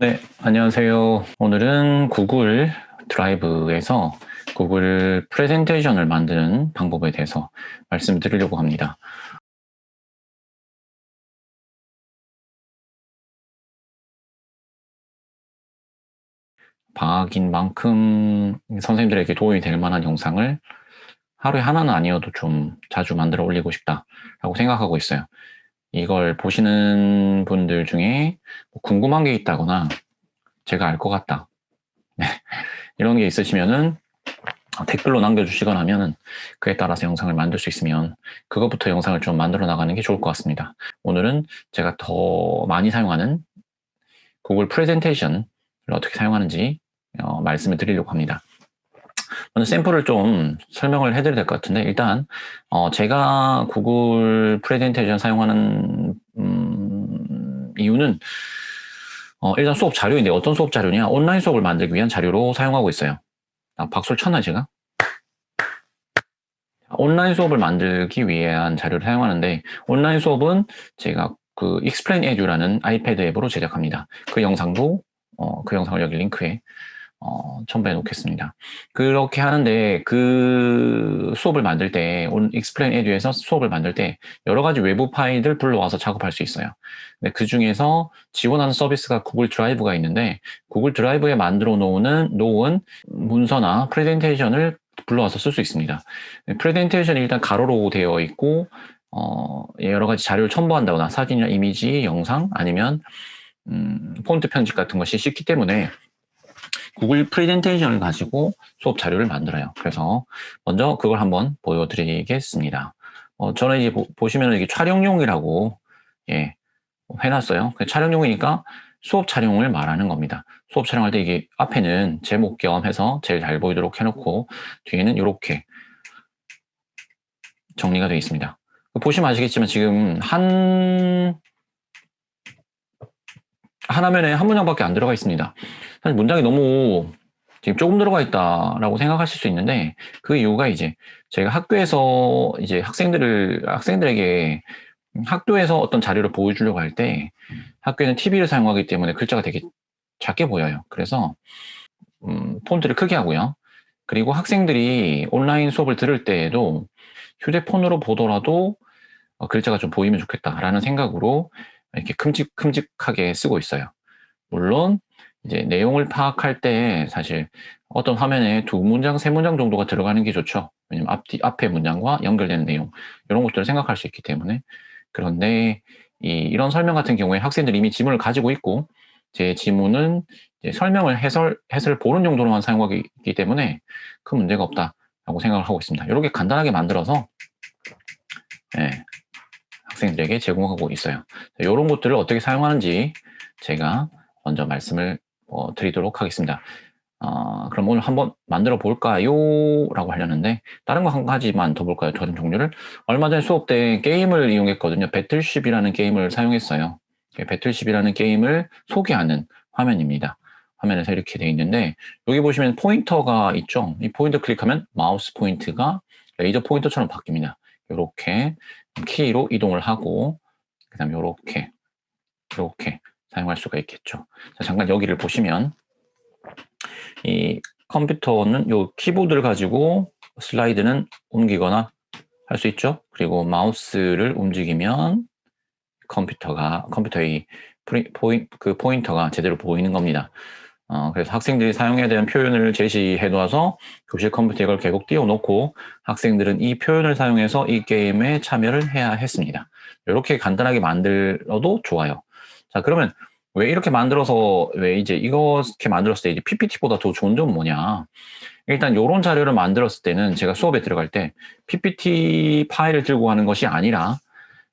네, 안녕하세요. 오늘은 구글 드라이브에서 구글 프레젠테이션을 만드는 방법에 대해서 말씀드리려고 합니다. 방학인 만큼 선생님들에게 도움이 될 만한 영상을 하루에 하나는 아니어도 좀 자주 만들어 올리고 싶다라고 생각하고 있어요. 이걸 보시는 분들 중에 뭐 궁금한 게 있다거나 제가 알 것 같다. 네. 이런 게 있으시면은 댓글로 남겨주시거나 하면 그에 따라서 영상을 만들 수 있으면 그것부터 영상을 좀 만들어 나가는 게 좋을 것 같습니다. 오늘은 제가 더 많이 사용하는 구글 프레젠테이션을 어떻게 사용하는지 어, 말씀을 드리려고 합니다. 먼저 샘플을 좀 설명을 해드려야 될 것 같은데 일단 어, 제가 구글 프레젠테이션 사용하는 음, 이유는 어, 일단 수업 자료인데 어떤 수업 자료냐? 온라인 수업을 만들기 위한 자료로 사용하고 있어요. 아, 박수를 쳤나 제가? 온라인 수업을 만들기 위한 자료를 사용하는데 온라인 수업은 제가 그 Explain Edu라는 아이패드 앱으로 제작합니다. 그 영상도 어, 그 영상을 여기 링크에 어, 첨부해 놓겠습니다. 그렇게 하는데 그 수업을 만들 때 익스플레인 에듀에서 수업을 만들 때 여러 가지 외부 파일들 불러와서 작업할 수 있어요. 근데 그 중에서 지원하는 서비스가 구글 드라이브가 있는데 구글 드라이브에 만들어 놓은 놓은 문서나 프레젠테이션을 불러와서 쓸 수 있습니다. 프레젠테이션이 일단 가로로 되어 있고 어, 여러 가지 자료를 첨부한다거나 사진이나 이미지, 영상 아니면 음, 폰트 편집 같은 것이 쉽기 때문에 구글 프레젠테이션을 가지고 수업 자료를 만들어요. 그래서 먼저 그걸 한번 보여드리겠습니다. 어, 저는 이제 보, 시면 이게 촬영용이라고 예, 해놨어요. 촬영용이니까 수업 촬영을 말하는 겁니다. 수업 촬영할 때 이게 앞에는 제목 겸 해서 제일 잘 보이도록 해놓고 뒤에는 이렇게 정리가 되어 있습니다. 보시면 아시겠지만 지금 한, 한 화면에 한 문장밖에 안 들어가 있습니다. 사실 문장이 너무 지금 조금 들어가 있다라고 생각하실 수 있는데 그 이유가 이제 제가 학교에서 이제 학생들을 학생들에게 학교에서 어떤 자료를 보여주려고 할 때 학교에는 TV를 사용하기 때문에 글자가 되게 작게 보여요. 그래서 음, 폰트를 크게 하고요. 그리고 학생들이 온라인 수업을 들을 때에도 휴대폰으로 보더라도 어, 글자가 좀 보이면 좋겠다라는 생각으로 이렇게 큼직 큼직하게 쓰고 있어요. 물론 이제 내용을 파악할 때 사실 어떤 화면에 두 문장, 세 문장 정도가 들어가는 게 좋죠. 왜냐면 앞, 뒤, 앞에 문장과 연결되는 내용, 이런 것들을 생각할 수 있기 때문에. 그런데 이, 이런 설명 같은 경우에 학생들이 이미 지문을 가지고 있고, 제 지문은 설명을 해설, 해설 보는 정도로만 사용하기 때문에 큰 문제가 없다라고 생각을 하고 있습니다. 이렇게 간단하게 만들어서, 예, 학생들에게 제공하고 있어요. 이런 것들을 어떻게 사용하는지 제가 먼저 말씀을 어, 드리도록 하겠습니다. 어, 그럼 오늘 한번 만들어 볼까요? 라고 하려는데 다른 거 한 가지만 더 볼까요? 다른 종류를 얼마 전에 수업 때 게임을 이용했거든요. 배틀쉽이라는 게임을 사용했어요. 배틀쉽이라는 게임을 소개하는 화면입니다. 화면에서 이렇게 되어 있는데 여기 보시면 포인터가 있죠. 이 포인터 클릭하면 마우스 포인트가 레이저 포인터처럼 바뀝니다. 이렇게 키로 이동을 하고 그 다음에 이렇게 이렇게 사용할 수가 있겠죠. 자, 잠깐 여기를 보시면 이 컴퓨터는 요 키보드를 가지고 슬라이드는 옮기거나 할 수 있죠. 그리고 마우스를 움직이면 컴퓨터가 컴퓨터의 포인, 그 포인터가 제대로 보이는 겁니다. 어, 그래서 학생들이 사용해야 되는 표현을 제시해 놓아서 교실 컴퓨터에 이걸 계속 띄워놓고 학생들은 이 표현을 사용해서 이 게임에 참여를 해야 했습니다. 이렇게 간단하게 만들어도 좋아요. 자, 그러면 왜 이렇게 만들어서 왜 이제 이렇게 만들었을 때 이제 PPT보다 더 좋은 점은 뭐냐? 일단 이런 자료를 만들었을 때는 제가 수업에 들어갈 때 PPT 파일을 들고 가는 것이 아니라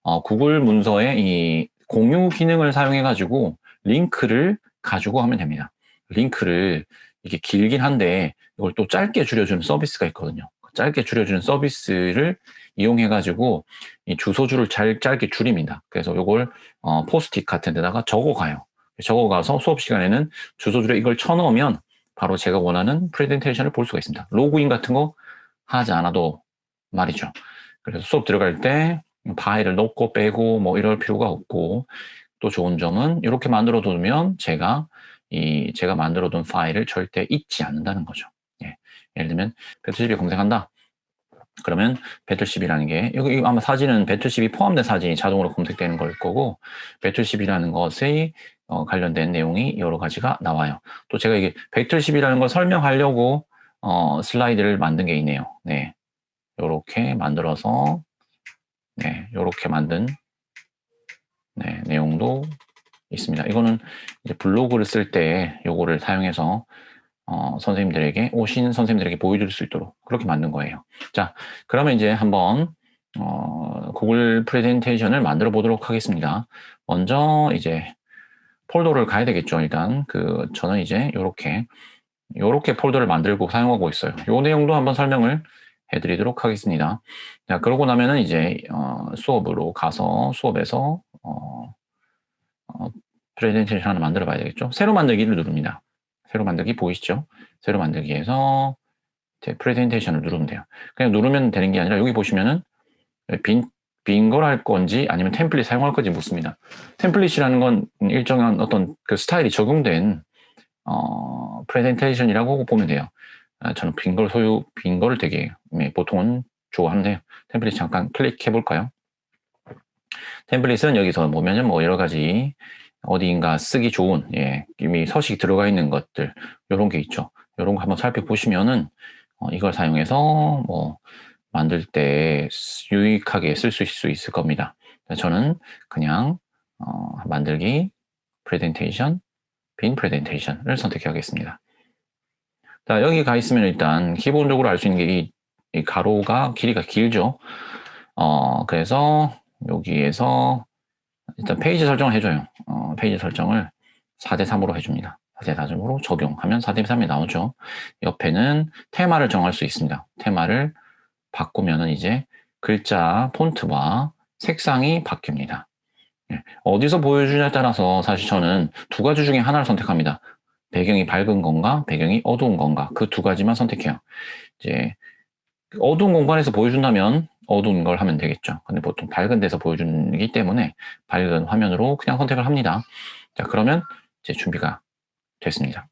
어, 구글 문서의 이 공유 기능을 사용해 가지고 링크를 가지고 하면 됩니다. 링크를 이게 길긴 한데 이걸 또 짧게 줄여주는 서비스가 있거든요. 짧게 줄여주는 서비스를 이용해 가지고 이 주소주를 잘 짧게 줄입니다. 그래서 이걸 어, 포스트잇 같은 데다가 적어 가요. 적어 가서 수업 시간에는 주소주에 이걸 쳐넣으면 바로 제가 원하는 프레젠테이션을 볼 수가 있습니다. 로그인 같은 거 하지 않아도 말이죠. 그래서 수업 들어갈 때 파일을 넣고 빼고 뭐 이럴 필요가 없고 또 좋은 점은 이렇게 만들어 두면 제가 이 제가 만들어 둔 파일을 절대 잊지 않는다는 거죠. 예. 예를 들면 배틀12 검색한다. 그러면 배틀10이라는 게 여기 아마 사진은 배틀10이 포함된 사진이 자동으로 검색되는 걸 거고 배틀10이라는 것에 어, 관련된 내용이 여러 가지가 나와요. 또 제가 이게 배틀10이라는 걸 설명하려고 어, 슬라이드를 만든 게 있네요. 네. 요렇게 만들어서 네, 요렇게 만든 네, 내용도 있습니다. 이거는 블로그를 쓸 때 요거를 사용해서 어, 선생님들에게 오신 선생님들에게 보여줄 수 있도록 그렇게 만든 거예요. 자, 그러면 이제 한번 어, 구글 프레젠테이션을 만들어 보도록 하겠습니다. 먼저 이제 폴더를 가야 되겠죠. 일단 그 저는 이제 요렇게 요렇게 폴더를 만들고 사용하고 있어요. 요 내용도 한번 설명을 해드리도록 하겠습니다. 자, 그러고 나면은 이제 어, 수업으로 가서 수업에서 어, 어, 프레젠테이션 하나 만들어 봐야 되겠죠. 새로 만들기를 누릅니다. 새로 만들기 보이시죠? 새로 만들기에서 프레젠테이션을 누르면 돼요. 그냥 누르면 되는 게 아니라 여기 보시면은 빈, 빈 걸 할 건지 아니면 템플릿 사용할 건지 묻습니다. 템플릿이라는 건 일정한 어떤 그 스타일이 적용된 어, 프레젠테이션이라고 보면 돼요. 아, 저는 빈 걸 소유, 빈걸 되게 네, 보통은 좋아하는데 템플릿 잠깐 클릭해 볼까요? 템플릿은 여기서 보면은 뭐 여러 가지 어디인가 쓰기 좋은 예, 이미 서식이 들어가 있는 것들 이런 게 있죠. 이런 거 한번 살펴보시면은 어, 이걸 사용해서 뭐 만들 때 유익하게 쓸 수 있을 겁니다. 저는 그냥 어, 만들기 프레젠테이션 빈 프레젠테이션을 선택하겠습니다. 자 여기 가 있으면 일단 기본적으로 알 수 있는 게 이, 이 가로가 길이가 길죠. 어 그래서 여기에서 일단 페이지 설정을 해줘요. 어, 페이지 설정을 4대3으로 해줍니다. 4대3으로 적용하면 4대3이 나오죠. 옆에는 테마를 정할 수 있습니다. 테마를 바꾸면은 이제 글자 폰트와 색상이 바뀝니다. 예, 어디서 보여주냐에 따라서 사실 저는 두 가지 중에 하나를 선택합니다. 배경이 밝은 건가, 배경이 어두운 건가, 그 두 가지만 선택해요. 이제 어두운 공간에서 보여준다면 어두운 걸 하면 되겠죠. 근데 보통 밝은 데서 보여주기 때문에 밝은 화면으로 그냥 선택을 합니다. 자, 그러면 이제 준비가 됐습니다.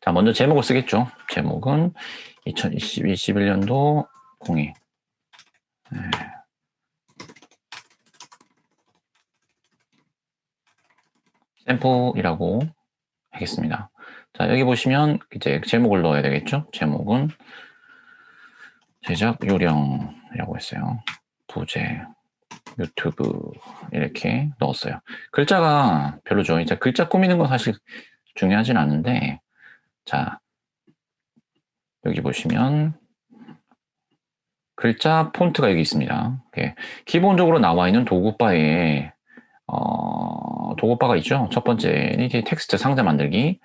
자, 먼저 제목을 쓰겠죠. 제목은 2021년도 02. 네. 샘플이라고 하겠습니다. 자, 여기 보시면 이제 제목을 넣어야 되겠죠. 제목은 제작 요령 이라고 했어요. 부재, 유튜브 이렇게 넣었어요. 글자가 별로죠. 이제 글자 꾸미는 건 사실 중요하진 않은데 자 여기 보시면 글자 폰트가 여기 있습니다. 기본적으로 나와 있는 도구바에 어, 도구바가 있죠. 첫 번째 이게 텍스트 상자 만들기,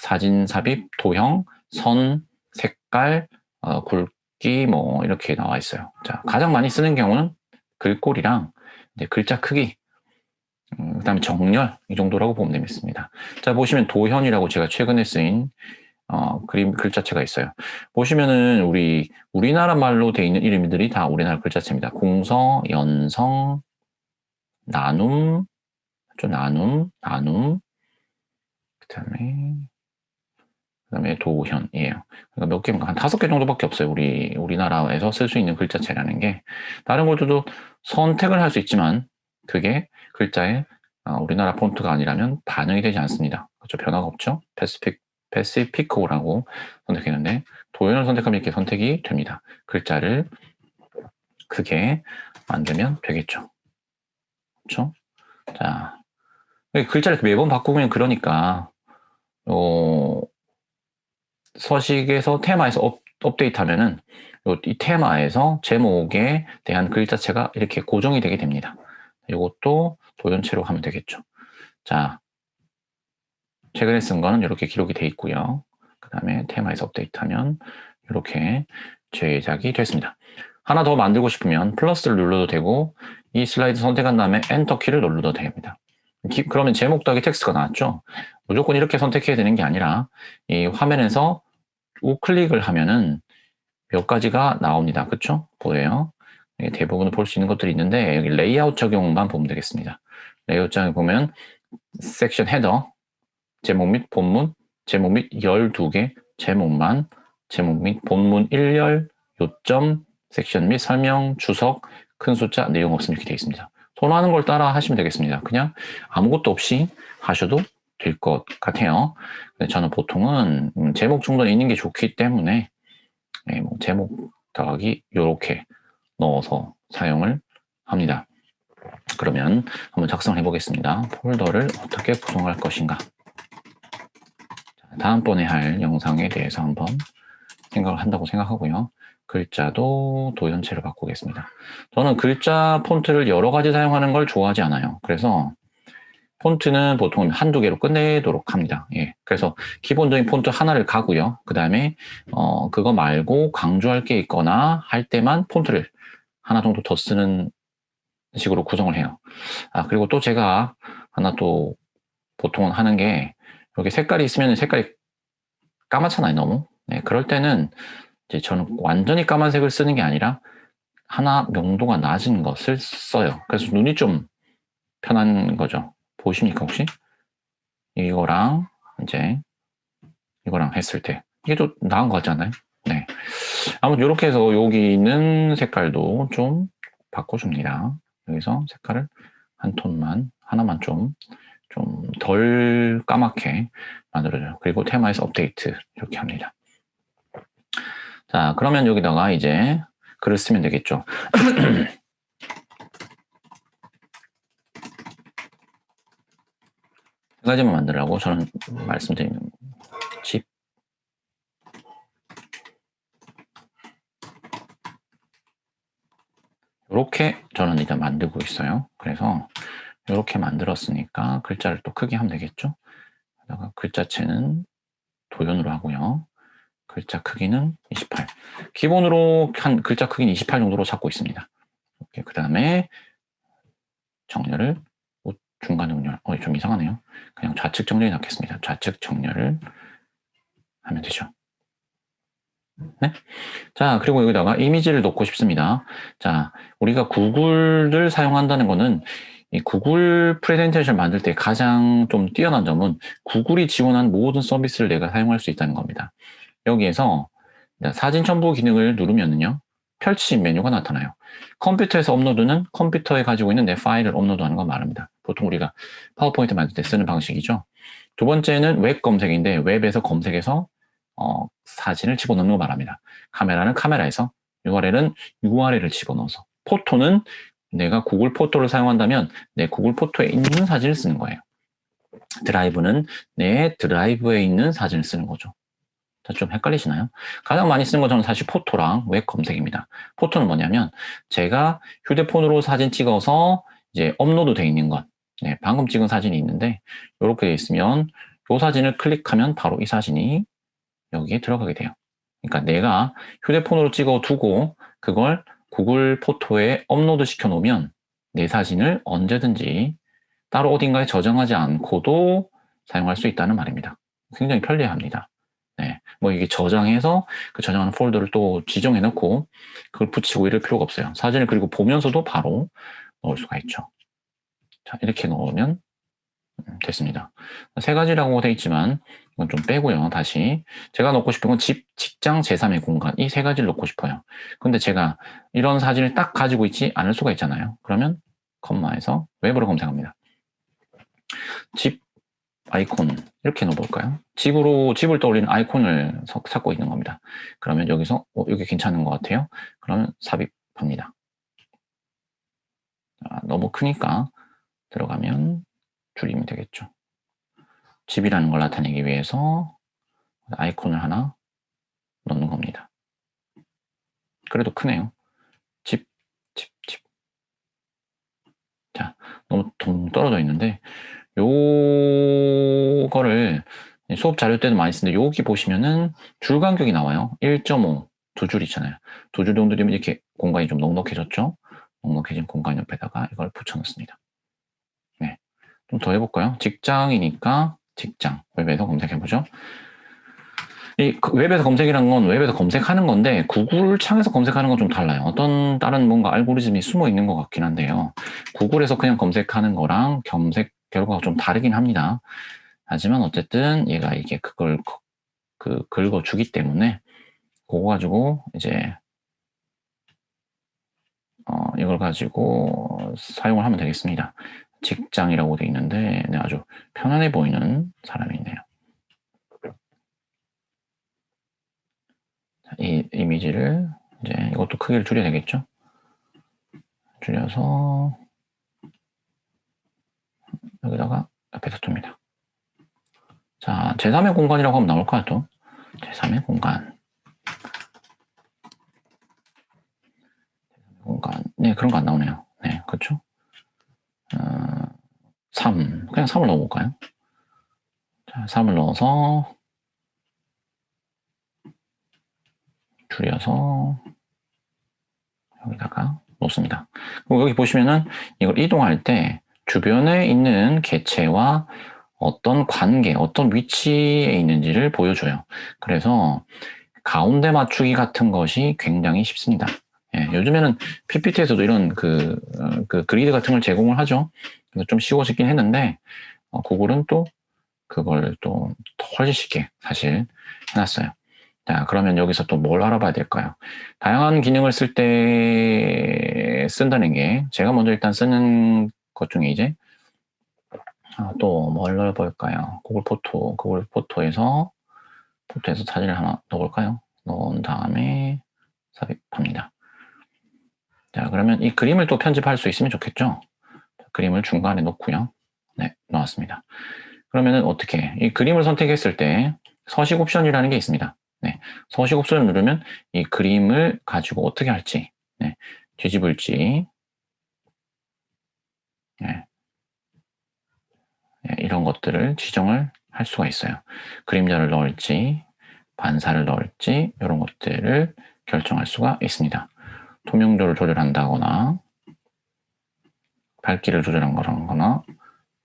사진 삽입, 도형, 선, 색깔, 어, 굵 뭐 이렇게 나와 있어요. 자, 가장 많이 쓰는 경우는 글꼴이랑 글자 크기, 음, 그 다음에 정렬 이 정도라고 보면 되겠습니다. 자 보시면 도현이라고 제가 최근에 쓰인 어, 그림 글자체가 있어요. 보시면은 우리 우리나라 말로 되어 있는 이름들이 다 우리나라 글자체입니다. 공서, 연성, 나눔, 좀 나눔, 나눔, 그다음에 그다음에 도현이에요. 그러니까 몇 개인가 한 다섯 개 정도밖에 없어요. 우리 우리나라에서 쓸 수 있는 글자체라는 게 다른 것들도 선택을 할 수 있지만 그게 글자에 어, 우리나라 폰트가 아니라면 반영이 되지 않습니다. 그렇죠? 변화가 없죠. 패시픽 패시피코라고 선택했는데 도현을 선택하면 이렇게 선택이 됩니다. 글자를 크게 만들면 되겠죠. 그렇죠? 자, 글자를 매번 바꾸면 그러니까 어, 서식에서 테마에서 업, 업데이트하면은 이 테마에서 제목에 대한 글 자체가 이렇게 고정이 되게 됩니다. 이것도 도연체로 하면 되겠죠. 자, 최근에 쓴 거는 이렇게 기록이 돼 있고요. 그 다음에 테마에서 업데이트하면 이렇게 제작이 됐습니다. 하나 더 만들고 싶으면 플러스를 눌러도 되고 이 슬라이드 선택한 다음에 엔터 키를 눌러도 됩니다. 기, 그러면 제목 더하기 텍스트가 나왔죠. 무조건 이렇게 선택해야 되는 게 아니라 이 화면에서 우클릭을 하면은 몇 가지가 나옵니다. 그쵸? 보여요? 대부분 볼수 있는 것들이 있는데 여기 레이아웃 적용만 보면 되겠습니다. 레이아웃장에 보면 섹션 헤더, 제목 및 본문, 제목 및 12개, 제목만, 제목 및 본문 1열, 요점, 섹션 및 설명, 주석, 큰 숫자, 내용 없음 이렇게 되어 있습니다. 선호하는 걸 따라 하시면 되겠습니다. 그냥 아무것도 없이 하셔도 될 것 같아요. 저는 보통은 음, 제목 정도는 있는 게 좋기 때문에 네, 뭐 제목 더하기 이렇게 넣어서 사용을 합니다. 그러면 한번 작성해 보겠습니다. 폴더를 어떻게 구성할 것인가. 자, 다음번에 할 영상에 대해서 한번 생각을 한다고 생각하고요. 글자도 도연체를 바꾸겠습니다. 저는 글자 폰트를 여러 가지 사용하는 걸 좋아하지 않아요. 그래서 폰트는 보통 한두 개로 끝내도록 합니다. 예. 그래서 기본적인 폰트 하나를 가고요. 그 다음에, 어, 그거 말고 강조할 게 있거나 할 때만 폰트를 하나 정도 더 쓰는 식으로 구성을 해요. 아, 그리고 또 제가 하나 또 보통은 하는 게 이렇게 색깔이 있으면 색깔이 까맣잖아요, 너무. 네, 그럴 때는 이제 저는 완전히 까만색을 쓰는 게 아니라 하나 명도가 낮은 것을 써요. 그래서 눈이 좀 편한 거죠. 보십니까, 혹시? 이거랑 이제 이거랑 했을 때 이게 좀 나은 것 같지 않아요? 네. 아무튼 이렇게 해서 여기 있는 색깔도 좀 바꿔줍니다. 여기서 색깔을 한 톤만, 하나만 좀, 좀 덜 까맣게 만들어줘요. 그리고 테마에서 업데이트 이렇게 합니다. 자, 그러면 여기다가 이제 글을 쓰면 되겠죠. 가지만 만들라고 저는 말씀드리는 집 이렇게 저는 일단 만들고 있어요. 그래서 이렇게 만들었으니까 글자를 또 크게 하면 되겠죠. 그다가 글자체는 도연으로 하고요. 글자 크기는 28. 기본으로 한 글자 크기는 28 정도로 잡고 있습니다. 그 다음에 정렬을 중간 정렬. 어, 좀 이상하네요. 그냥 좌측 정렬이 낫겠습니다. 좌측 정렬을 하면 되죠. 네? 자, 그리고 여기다가 이미지를 넣고 싶습니다. 자, 우리가 구글을 사용한다는 거는 이 구글 프레젠테이션 만들 때 가장 좀 뛰어난 점은 구글이 지원한 모든 서비스를 내가 사용할 수 있다는 겁니다. 여기에서 사진 첨부 기능을 누르면요. 펼치신 메뉴가 나타나요. 컴퓨터에서 업로드는 컴퓨터에 가지고 있는 내 파일을 업로드하는 거 말합니다. 보통 우리가 파워포인트 만들 때 쓰는 방식이죠. 두 번째는 웹 검색인데 웹에서 검색해서 어, 사진을 집어넣는 거 말합니다. 카메라는 카메라에서 URL은 URL을 집어넣어서 포토는 내가 구글 포토를 사용한다면 내 구글 포토에 있는 사진을 쓰는 거예요. 드라이브는 내 드라이브에 있는 사진을 쓰는 거죠. 좀 헷갈리시나요? 가장 많이 쓰는 건 저는 사실 포토랑 웹 검색입니다. 포토는 뭐냐면 제가 휴대폰으로 사진 찍어서 이제 업로드 돼 있는 것. 네, 방금 찍은 사진이 있는데 이렇게 돼 있으면 이 사진을 클릭하면 바로 이 사진이 여기에 들어가게 돼요. 그러니까 내가 휴대폰으로 찍어 두고 그걸 구글 포토에 업로드 시켜 놓으면 내 사진을 언제든지 따로 어딘가에 저장하지 않고도 사용할 수 있다는 말입니다. 굉장히 편리합니다. 네, 뭐 이게 저장해서 그 저장하는 폴더를 또 지정해 놓고 그걸 붙이고 이럴 필요가 없어요. 사진을 그리고 보면서도 바로 넣을 수가 있죠. 자, 이렇게 넣으면 음, 됐습니다. 세 가지라고 되어 있지만 이건 좀 빼고요. 다시 제가 넣고 싶은 건 집, 직장, 제3의 공간 이 세 가지를 넣고 싶어요. 근데 제가 이런 사진을 딱 가지고 있지 않을 수가 있잖아요. 그러면 컴마에서 웹으로 검색합니다. 집 아이콘 이렇게 넣어볼까요? 집으로 집을 떠올리는 아이콘을 찾고 있는 겁니다. 그러면 여기서 어, 여기 괜찮은 것 같아요. 그러면 삽입합니다. 아, 너무 크니까 들어가면 줄이면 되겠죠. 집이라는 걸 나타내기 위해서 아이콘을 하나 넣는 겁니다. 그래도 크네요. 집, 집, 집. 자, 너무 동 떨어져 있는데 요거를 수업 자료 때도 많이 쓰는데 여기 보시면은 줄 간격이 나와요. 1.5, 두 줄 있잖아요. 두 줄 정도 되면 이렇게 공간이 좀 넉넉해졌죠? 넉넉해진 공간 옆에다가 이걸 붙여놓습니다. 네. 좀더 해볼까요? 직장이니까 직장. 웹에서 검색해보죠. 이그 웹에서 검색이란 건 웹에서 검색하는 건데 구글 창에서 검색하는 건 좀 달라요. 어떤 다른 뭔가 알고리즘이 숨어 있는 것 같긴 한데요. 구글에서 그냥 검색하는 거랑 검색 결과가 좀 다르긴 합니다. 하지만 어쨌든 얘가 이게 그걸 거- 그 긁어주기 때문에 그거 가지고 이제 어, 이걸 가지고 사용을 하면 되겠습니다. 직장이라고 돼 있는데 네, 아주 편안해 보이는 사람이네요. 자, 이 이미지를 이제 이것도 크기를 줄여야 되겠죠? 줄여서 여기다가 앞에다 둡니다. 자, 제3의 공간이라고 하면 나올까요, 또? 제3의 공간. 공간. 네, 그런 거 안 나오네요. 네, 그렇죠? 어, 3. 그냥 3을 넣어볼까요? 자, 3을 넣어서 줄여서 여기다가 놓습니다. 그리고 여기 보시면은 이걸 이동할 때 주변에 있는 개체와 어떤 관계, 어떤 위치에 있는지를 보여줘요. 그래서 가운데 맞추기 같은 것이 굉장히 쉽습니다. 예, 요즘에는 PPT에서도 이런 그, 어, 그 그리드 같은 걸 제공을 하죠. 그래서 좀 쉬워지긴 했는데, 어, 구글은 또 그걸 또 훨씬 쉽게 사실 해놨어요. 자, 그러면 여기서 또 뭘 알아봐야 될까요? 다양한 기능을 쓸 때 쓴다는 게, 제가 먼저 일단 쓰는 것 중에 이제, 아, 또뭘 넣어볼까요? 구글 포토, 구글 포토에서, 포토에서 사진을 하나 넣어볼까요? 넣은 다음에 삽입합니다. 자, 그러면 이 그림을 또 편집할 수 있으면 좋겠죠? 그림을 중간에 놓고요. 네, 넣었습니다. 그러면은 어떻게, 이 그림을 선택했을 때 서식 옵션이라는 게 있습니다. 네, 서식 옵션을 누르면 이 그림을 가지고 어떻게 할지, 네, 뒤집을지, 네, 네, 이런 것들을 지정을 할 수가 있어요. 그림자를 넣을지, 반사를 넣을지, 이런 것들을 결정할 수가 있습니다. 투명도를 조절한다거나, 밝기를 조절한 거나,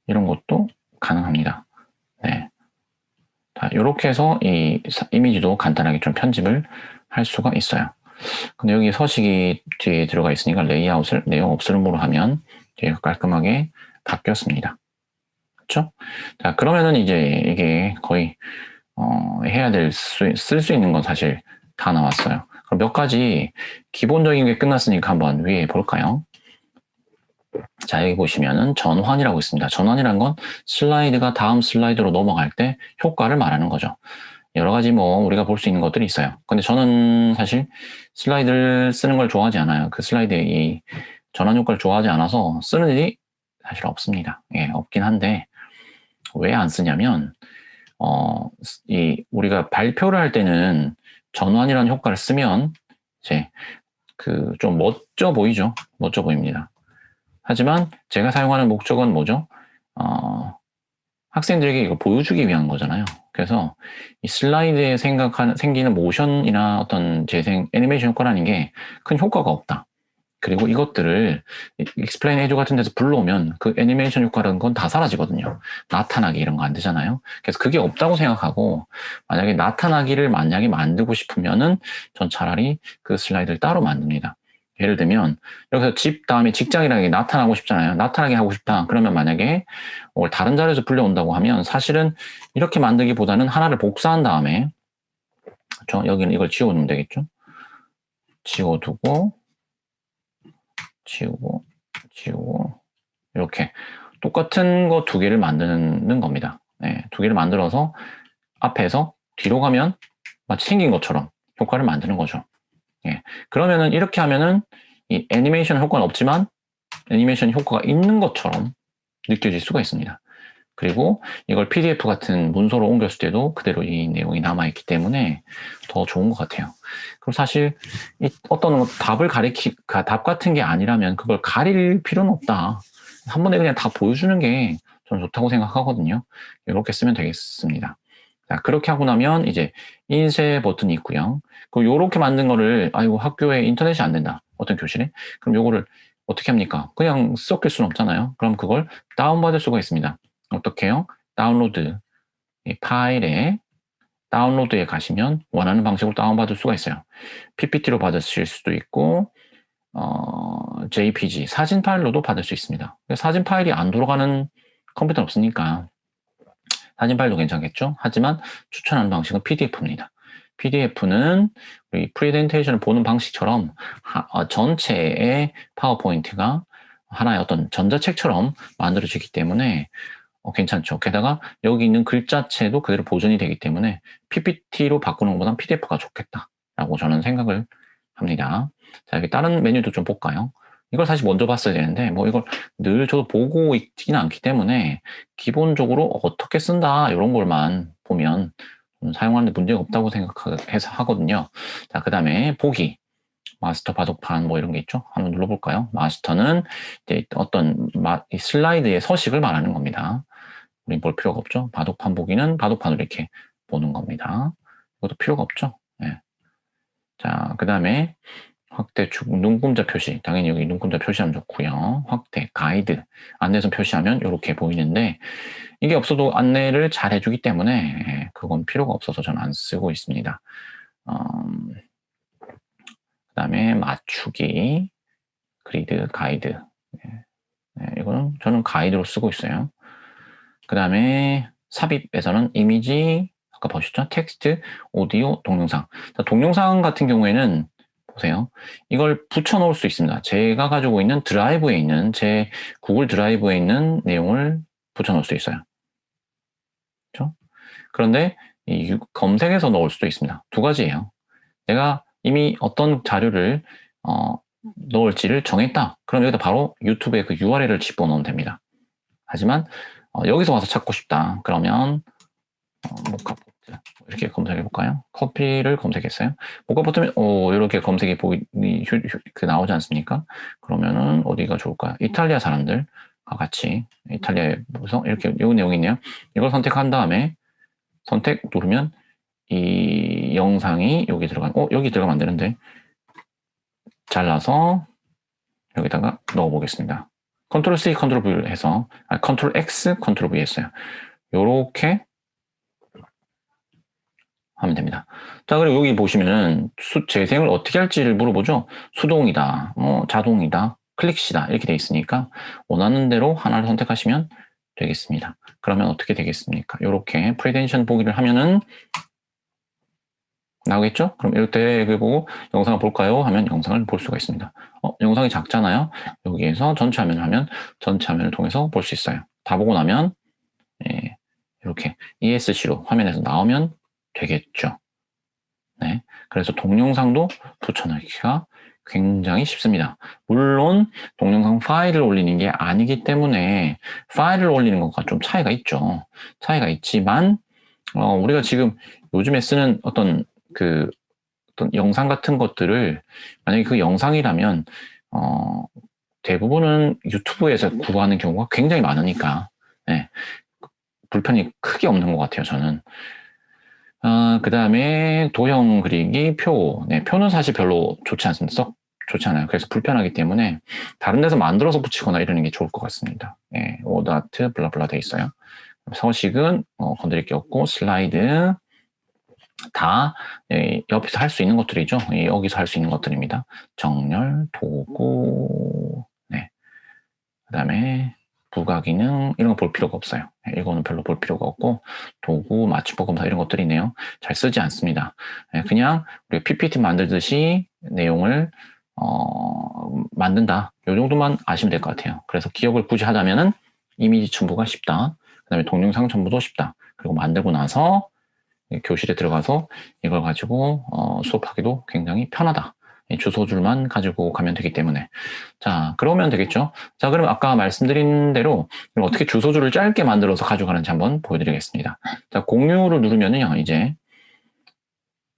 이런 것도 가능합니다. 네. 자, 이렇게 해서 이 사- 이미지도 간단하게 좀 편집을 할 수가 있어요. 근데 여기 서식이 뒤에 들어가 있으니까 레이아웃을 내용 없음으로 하면 뒤에 깔끔하게 바뀌었습니다. 그렇죠? 자, 그러면은 이제 이게 거의 어, 해야 될 수, 쓸수 있는 건 사실 다 나왔어요. 그럼 몇 가지 기본적인 게 끝났으니까 한번 위에 볼까요? 자, 여기 보시면은 전환이라고 있습니다. 전환이란 건 슬라이드가 다음 슬라이드로 넘어갈 때 효과를 말하는 거죠. 여러 가지 뭐 우리가 볼 수 있는 것들이 있어요. 근데 저는 사실 슬라이드를 쓰는 걸 좋아하지 않아요. 그 슬라이드의 이 전환 효과를 좋아하지 않아서 쓰는 일이 사실 없습니다. 예, 없긴 한데 왜 안 쓰냐면 어, 이 우리가 발표를 할 때는 전환이라는 효과를 쓰면 이제 그 좀 멋져 보이죠. 멋져 보입니다. 하지만 제가 사용하는 목적은 뭐죠? 어, 학생들에게 이걸 보여주기 위한 거잖아요. 그래서 이 슬라이드에 생각하는, 생기는 모션이나 어떤 재생, 애니메이션 효과라는 게 큰 효과가 없다. 그리고 이것들을 익스플레인 에듀 같은 데서 불러오면 그 애니메이션 효과라는 건 다 사라지거든요. 나타나기 이런 거 안 되잖아요. 그래서 그게 없다고 생각하고 만약에 나타나기를 만약에 만들고 싶으면은 전 차라리 그 슬라이드를 따로 만듭니다. 예를 들면 여기서 집 다음에 직장이라는 게 나타나고 싶잖아요. 나타나게 하고 싶다. 그러면 만약에 뭘 다른 자리에서 불려온다고 하면 사실은 이렇게 만들기보다는 하나를 복사한 다음에 저 여기는 이걸 지워두면 되겠죠. 지워두고 지우고 지우고 이렇게 똑같은 거 두 개를 만드는 겁니다. 네, 두 개를 만들어서 앞에서 뒤로 가면 마치 생긴 것처럼 효과를 만드는 거죠. 예. 그러면은 이렇게 하면은 이 애니메이션 효과는 없지만 애니메이션 효과가 있는 것처럼 느껴질 수가 있습니다. 그리고 이걸 PDF 같은 문서로 옮겼을 때도 그대로 이 내용이 남아있기 때문에 더 좋은 것 같아요. 그럼 사실 이 어떤 답을 가리키, 가- 답 같은 게 아니라면 그걸 가릴 필요는 없다. 한 번에 그냥 다 보여주는 게 저는 좋다고 생각하거든요. 이렇게 쓰면 되겠습니다. 자, 그렇게 하고 나면 이제 인쇄 버튼이 있고요. 그리고 이렇게 만든 거를 아이고 학교에 인터넷이 안 된다. 어떤 교실에? 그럼 요거를 어떻게 합니까? 그냥 섞일 수는 없잖아요. 그럼 그걸 다운받을 수가 있습니다. 어떻게 해요? 다운로드 이 파일에 다운로드에 가시면 원하는 방식으로 다운받을 수가 있어요. PPT로 받으실 수도 있고 어, JPG 사진 파일로도 받을 수 있습니다. 사진 파일이 안 돌아가는 컴퓨터는 없으니까 사진 파일도 괜찮겠죠? 하지만 추천하는 방식은 PDF입니다. PDF는 우리 프레젠테이션을 보는 방식처럼 하, 어, 전체의 파워포인트가 하나의 어떤 전자책처럼 만들어지기 때문에 어, 괜찮죠. 게다가 여기 있는 글자체도 그대로 보존이 되기 때문에 PPT로 바꾸는 것보다 PDF가 좋겠다라고 저는 생각을 합니다. 자, 여기 다른 메뉴도 좀 볼까요? 이걸 사실 먼저 봤어야 되는데 뭐 이걸 늘 저도 보고 있지는 않기 때문에 기본적으로 어떻게 쓴다 이런 걸만 보면 사용하는데 문제가 없다고 생각해서 하거든요. 자, 그 다음에 보기. 마스터 바둑판 뭐 이런 게 있죠. 한번 눌러볼까요? 마스터는 이제 어떤 슬라이드의 서식을 말하는 겁니다. 우린 볼 필요가 없죠. 바둑판 보기는 바둑판으로 이렇게 보는 겁니다. 이것도 필요가 없죠. 네. 자, 그 다음에 확대 축 눈금자 표시. 당연히 여기 눈금자 표시하면 좋고요. 확대, 가이드, 안내선 표시하면 이렇게 보이는데 이게 없어도 안내를 잘 해주기 때문에 예, 그건 필요가 없어서 저는 안 쓰고 있습니다. 음, 그 다음에 맞추기, 그리드, 가이드. 네, 네, 이거는 저는 가이드로 쓰고 있어요. 그 다음에 삽입에서는 이미지, 아까 보셨죠? 텍스트, 오디오, 동영상. 자, 동영상 같은 경우에는 보세요. 이걸 붙여 놓을 수 있습니다. 제가 가지고 있는 드라이브에 있는 제 구글 드라이브에 있는 내용을 붙여 놓을 수 있어요. 그렇죠? 그런데 이 검색해서 넣을 수도 있습니다. 두 가지예요. 내가 이미 어떤 자료를 어, 넣을지를 정했다. 그럼 여기다 바로 유튜브에 그 URL을 집어넣으면 됩니다. 하지만 어, 여기서 와서 찾고 싶다. 그러면 어, 모카포트 이렇게 검색해 볼까요? 커피를 검색했어요. 모카포트면 어, 이렇게 검색이 보이 그 나오지 않습니까? 그러면은 어디가 좋을까요? 이탈리아 사람들 과 같이 이탈리아에서 이렇게 이 내용이 있네요. 이걸 선택한 다음에 선택 누르면 이 영상이 여기 들어간, 어, 여기 들어가면 안 되는데. 잘라서 여기다가 넣어 보겠습니다. 컨트롤 C, 컨트롤 V 해서, 아, 컨트롤 X, 컨트롤 V 했어요. 요렇게 하면 됩니다. 자, 그리고 여기 보시면은 수, 재생을 어떻게 할지를 물어보죠. 수동이다, 뭐 자동이다, 클릭시다 이렇게 돼 있으니까 원하는 대로 하나를 선택하시면 되겠습니다. 그러면 어떻게 되겠습니까? 이렇게 프레덴션 보기를 하면은 나오겠죠? 그럼 그 보고 영상을 볼까요? 하면 영상을 볼 수가 있습니다. 어, 영상이 작잖아요. 여기에서 전체 화면을 하면 전체 화면을 통해서 볼 수 있어요. 다 보고 나면 예, 이렇게 ESC로 화면에서 나오면 되겠죠. 네, 그래서 동영상도 붙여넣기가 굉장히 쉽습니다. 물론 동영상 파일을 올리는 게 아니기 때문에 파일을 올리는 것과 좀 차이가 있죠. 차이가 있지만 어, 우리가 지금 요즘에 쓰는 어떤 그 어떤 영상 같은 것들을 만약에 그 영상이라면 어, 대부분은 유튜브에서 구하는 경우가 굉장히 많으니까 네, 불편이 크게 없는 것 같아요. 저는. 어, 그 다음에 도형 그리기, 표. 네, 표는 사실 별로 좋지 않습니다. 썩 좋지 않아요. 그래서 불편하기 때문에 다른 데서 만들어서 붙이거나 이러는 게 좋을 것 같습니다. 네, 오다트 블라블라 돼 있어요. 서식은 어, 건드릴 게 없고 슬라이드 다 예, 옆에서 할 수 있는 것들이죠. 예, 여기서 할 수 있는 것들입니다. 정렬, 도구, 네. 그 다음에 부가 기능 이런 거 볼 필요가 없어요. 예, 이거는 별로 볼 필요가 없고 도구, 맞춤법 검사 이런 것들이 있네요. 잘 쓰지 않습니다. 그냥 우리 PPT 만들듯이 내용을 어, 만든다. 이 정도만 아시면 될 것 같아요. 그래서 기억을 굳이 하자면은 이미지 첨부가 쉽다. 그 다음에 동영상 첨부도 쉽다. 그리고 만들고 나서 교실에 들어가서 이걸 가지고 어, 수업하기도 굉장히 편하다. 주소줄만 가지고 가면 되기 때문에. 자 그러면 되겠죠? 자 그럼 아까 말씀드린 대로 어떻게 주소줄을 짧게 만들어서 가져가는지 한번 보여드리겠습니다. 자 공유를 누르면은요 이제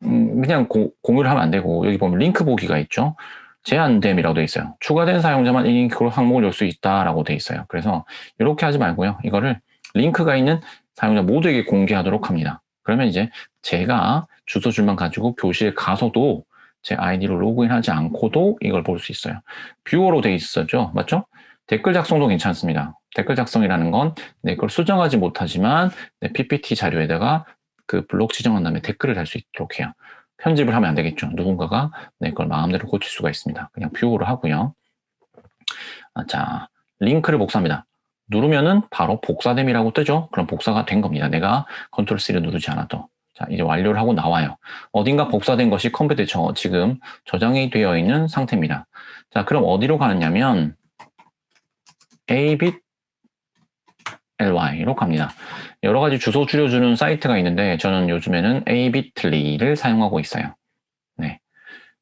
음, 그냥 고, 공유를 하면 안 되고 여기 보면 링크 보기가 있죠? 제한됨이라고 되어 있어요. 추가된 사용자만 이 링크로 항목을 열 수 있다라고 되어 있어요. 그래서 이렇게 하지 말고요. 이거를 링크가 있는 사용자 모두에게 공개하도록 합니다 그러면 이제 제가 주소줄만 가지고 교실에 가서도 제 아이디로 로그인하지 않고도 이걸 볼 수 있어요. 뷰어로 돼 있었죠. 맞죠? 댓글 작성도 괜찮습니다. 댓글 작성이라는 건 내 걸 수정하지 못하지만 내 PPT 자료에다가 그 블록 지정한 다음에 댓글을 달 수 있도록 해요. 편집을 하면 안 되겠죠. 누군가가 내 걸 마음대로 고칠 수가 있습니다. 그냥 뷰로 하고요. 아, 자, 링크를 복사합니다. 누르면은 바로 복사됨이라고 뜨죠? 그럼 복사가 된 겁니다. 내가 컨트롤 C를 누르지 않아도. 자, 이제 완료를 하고 나와요. 어딘가 복사된 것이 컴퓨터에 저, 지금 저장이 되어 있는 상태입니다. 자, 그럼 어디로 가느냐면 abit ly 로 갑니다. 여러 가지 주소 줄여주는 사이트가 있는데 저는 요즘에는 abitly를 사용하고 있어요.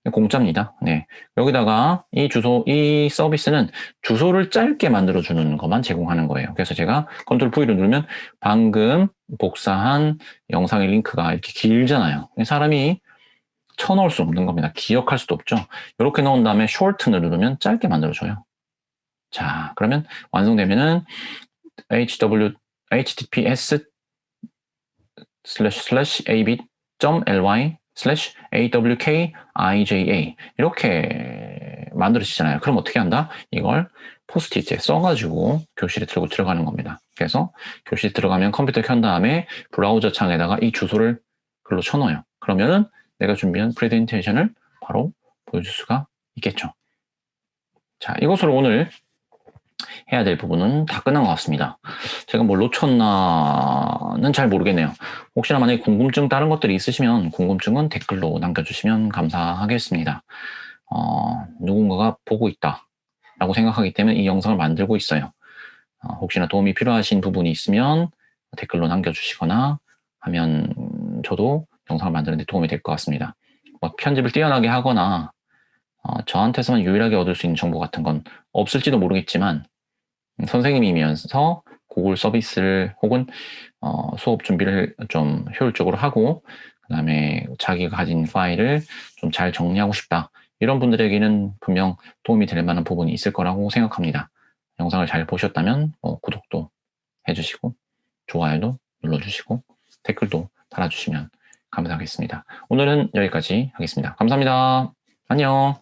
네. 공짜입니다. 네. 여기다가 이 주소, 이 서비스는 주소를 짧게 만들어주는 것만 제공하는 거예요. 그래서 제가 컨트롤 V를 누르면 방금 복사한 영상의 링크가 이렇게 길잖아요. 사람이 쳐넣을 수 없는 겁니다. 기억할 수도 없죠. 이렇게 넣은 다음에 shorten을 누르면 짧게 만들어줘요. 자, 그러면 완성되면은 hw, https slash slash abit.ly slash awkija 이렇게 만들어지잖아요. 그럼 어떻게 한다? 이걸 포스트잇에 써가지고 교실에 들고 들어가는 겁니다. 그래서 교실에 들어가면 컴퓨터 켠 다음에 브라우저 창에다가 이 주소를 글로 쳐넣어요. 그러면은 내가 준비한 프레젠테이션을 바로 보여줄 수가 있겠죠. 자, 이것으로 오늘 해야 될 부분은 다 끝난 것 같습니다. 제가 뭘 놓쳤나는 잘 모르겠네요. 혹시나 만약에 궁금증 다른 것들이 있으시면 궁금증은 댓글로 남겨주시면 감사하겠습니다. 어, 누군가가 보고 있다 라고 생각하기 때문에 이 영상을 만들고 있어요. 어, 혹시나 도움이 필요하신 부분이 있으면 댓글로 남겨주시거나 하면 저도 영상을 만드는데 도움이 될 것 같습니다. 뭐 편집을 뛰어나게 하거나 어, 저한테서만 유일하게 얻을 수 있는 정보 같은 건 없을지도 모르겠지만 선생님이면서 구글 서비스를 혹은 어, 수업 준비를 좀 효율적으로 하고 그 다음에 자기가 가진 파일을 좀 잘 정리하고 싶다 이런 분들에게는 분명 도움이 될 만한 부분이 있을 거라고 생각합니다. 영상을 잘 보셨다면 뭐 구독도 해주시고 좋아요도 눌러주시고 댓글도 달아주시면 감사하겠습니다. 오늘은 여기까지 하겠습니다. 감사합니다. 안녕.